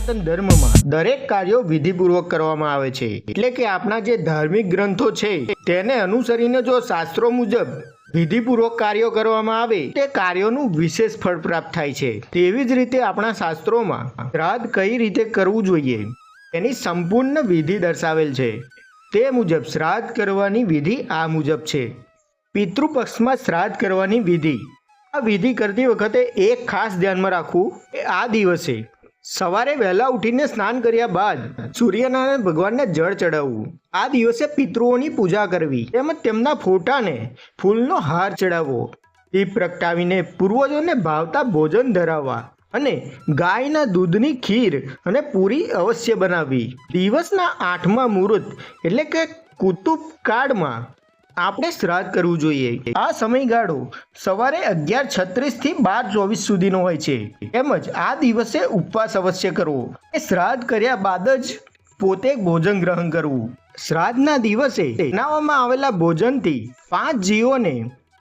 સનાતન ધર્મમાં દરેક કાર્યો વિધિપૂર્વક કરવામાં આવે છે. એટલે કે આપણા જે ધાર્મિક ગ્રંથો છે, તેને અનુસરીને જો શાસ્ત્રો મુજબ વિધિપૂર્વક કાર્યો કરવામાં આવે, તે કાર્યોનું વિશેષ ફળ પ્રાપ્ત થાય છે. તેવી જ રીતે આપણા શાસ્ત્રોમાં શ્રાદ્ધ કઈ રીતે કરવું જોઈએ? તેની સંપૂર્ણ વિધિ દર્શાવેલ છે. તે મુજબ શ્રાદ્ધ કરવાની વિધિ આ મુજબ છે. પિતૃપક્ષમાં શ્રાદ્ધ કરવાની વિધિ. આ વિધિ કરતી વખતે એક ખાસ ધ્યાનમાં રાખવું કે આ દિવસે સવારે વહેલા ઉઠીને સ્નાન કર્યા બાદ સૂર્યનારાયણ ભગવાનને જળ ચડાવવું. આ દિવસે પિતૃઓની પૂજા કરવી તેમજ તેમના ફોટાને ફૂલનો હાર ચડાવવો. દીપ પ્રગટાવીને પૂર્વજોને ભાવતા ભોજન ધરાવવા અને ગાયના દૂધની ખીર અને પૂરી અવશ્ય બનાવવી. દિવસના આઠમા મુહૂર્ત એટલે કે કુતુબ કાળમાં આપણે શ્રાદ્ધ કરવું જોઈએ. આ સમયગાળો સવારે અગિયાર છત્રીસથી બાર ચોવીસ સુધીનો હોય છે. તેમજ આ દિવસે ઉપવાસ અવશ્ય કરવો. એ શ્રાદ્ધ કર્યા બાદ જ પોતે ભોજન ગ્રહણ કરવું. શ્રાદ્ધના દિવસે બનાવવામાં આવેલા ભોજનથી પાંચ જીવોને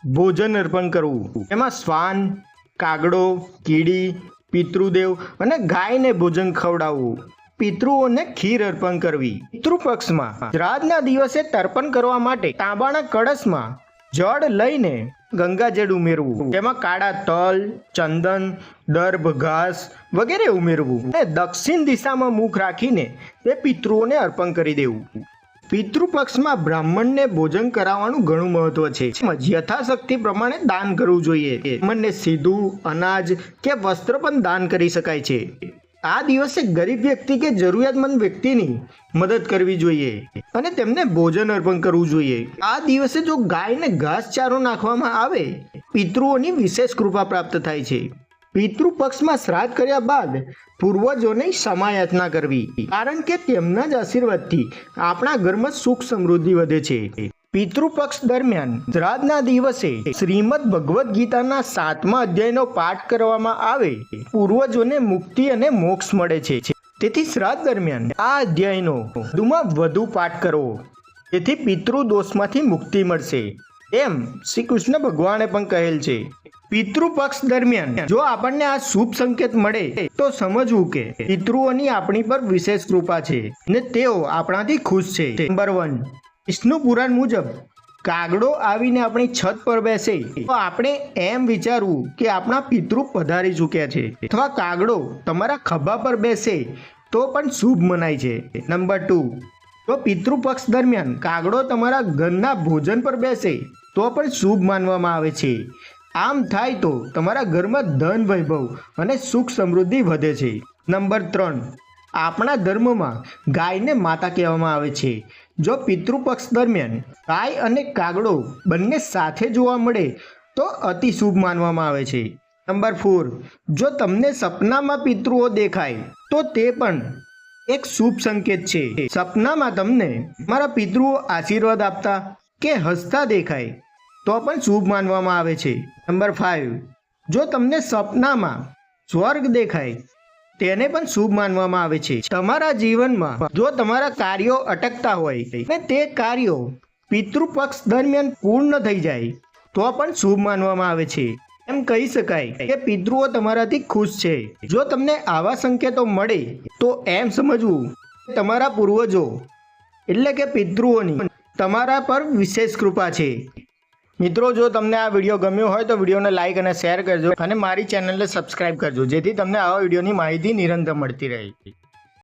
ભોજન અર્પણ કરવું. એમાં શ્વાન, કાગડો, કીડી, પિતૃદેવ અને ગાયને ભોજન ખવડાવવું. પિતૃઓને ખીર અર્પણ કરવી. પિતૃપક્ષમાં શ્રાદ્ધના દિવસે તર્પણ કરવા માટે તાંબાના કળશમાં જળ લઈને ગંગાજળ ઉમેરવું. તેમાં કાળા તલ, ચંદન દર્ભ ઘાસ વગેરે ઉમેરવું. અને દક્ષિણ દિશામાં મુખ રાખીને તે પિતૃઓને અર્પણ કરી દેવું. પિતૃપક્ષમાં બ્રાહ્મણને ભોજન કરાવવાનું ઘણું મહત્વ છે. યથાશક્તિ પ્રમાણે દાન કરવું જોઈએ. બ્રાહ્મણને સીધું, અનાજ કે વસ્ત્ર પણ દાન કરી શકાય છે. આ દિવસે ગરીબ વ્યક્તિ કે જરૂરિયાતમંદ વ્યક્તિની મદદ કરવી જોઈએ અને તેમને ભોજન અર્પણ કરવું જોઈએ. આ દિવસે જો ગાયને ઘાસચારો નાખવામાં આવે, પિતૃઓની વિશેષ કૃપા પ્રાપ્ત થાય છે. પિતૃ પક્ષમાં શ્રાદ્ધ કર્યા બાદ પૂર્વજોને ક્ષમાયાચના કરવી, કારણ કે તેમના જ આશીર્વાદથી આપણા ઘરમાં સુખ સમૃદ્ધિ વધે છે. પિતૃપક્ષ દરમિયાન શ્રાદ્ધના દિવસે શ્રીમદ ભગવદ્ ગીતાના સાતમા અધ્યાયનો પાઠ કરવામાં આવે, પૂર્વજોને મુક્તિ અને મોક્ષ મળે છે. તેથી શ્રાદ્ધ દરમિયાન આ અધ્યાયનો વધુમાં વધુ પાઠ કરવો તેથી પિતૃ દોષમાંથી મુક્તિ મળશે. એમ શ્રી કૃષ્ણ ભગવાને પણ કહેલ છે. પિતૃપક્ષ દરમિયાન જો આપણને આ શુભ સંકેત મળે, તો સમજવું કે પિતૃઓની આપણી પર વિશેષ કૃપા છે ને તેઓ આપણાથી ખુશ છે. નંબર વન વિષ્ણુ પુરાણ મુજબ, કાગડો આવીને આપણી છત પર બેસે. તો આપણે એમ વિચારવું કે આપણા પિતૃ પધારી ચૂક્યા છે. અથવા કાગડો તમારા ખભા પર બેસે, તો પણ શુભ મનાય છે. નંબર ટુ, જો પિતૃપક્ષ દરમિયાન કાગડો તમારા ઘરના ભોજન પર બેસે, તો પણ શુભ માનવામાં આવે છે. આમ થાય તો તમારા ઘરમાં ધન વૈભવ અને સુખ સમૃદ્ધિ વધે છે. નંબર ત્રણ આપણા ધર્મમાં ગાયને માતા કહેવામાં આવે છે. જો પિતૃપક્ષ દરમિયાન ગાય અને કાગડો બંને સાથે જોવા મળે, તો અતિ શુભ માનવામાં આવે છે. નંબર ફોર, જો તમને સપનામાં પિતૃઓ દેખાય, તો તે પણ એક શુભ સંકેત છે. સપનામાં તમને મારા પિતૃઓ આશીર્વાદ આપતા કે હસતા દેખાય, તો પણ શુભ માનવામાં આવે છે. નંબર ફાઇવ જો તમને સપનામાં સ્વર્ગ દેખાય તેને પણ શુભ માનવામાં આવે છે. તમારા જીવનમાં જો તમારા કાર્યો અટકતા હોય અને તે કાર્યો પિતૃપક્ષ દરમિયાન પૂર્ણ થઈ જાય, તો પણ શુભ માનવામાં આવે છે. એમ કહી શકાય કે પિતૃઓ તમારાથી ખુશ છે. જો તમને આવા સંકેતો મળે, તો એમ સમજવું તમારા પૂર્વજો એટલે કે પિતૃઓની તમારા પર વિશેષ કૃપા છે. મિત્રો, જો તમને આ વીડિયો ગમ્યો હોય તો વિડીયોને લાઇક અને શેર કરજો અને મારી ચેનલને સબસ્ક્રાઇબ કરજો, જેથી તમને આવા વિડીયોની માહિતી નિરંતર મળતી રહે.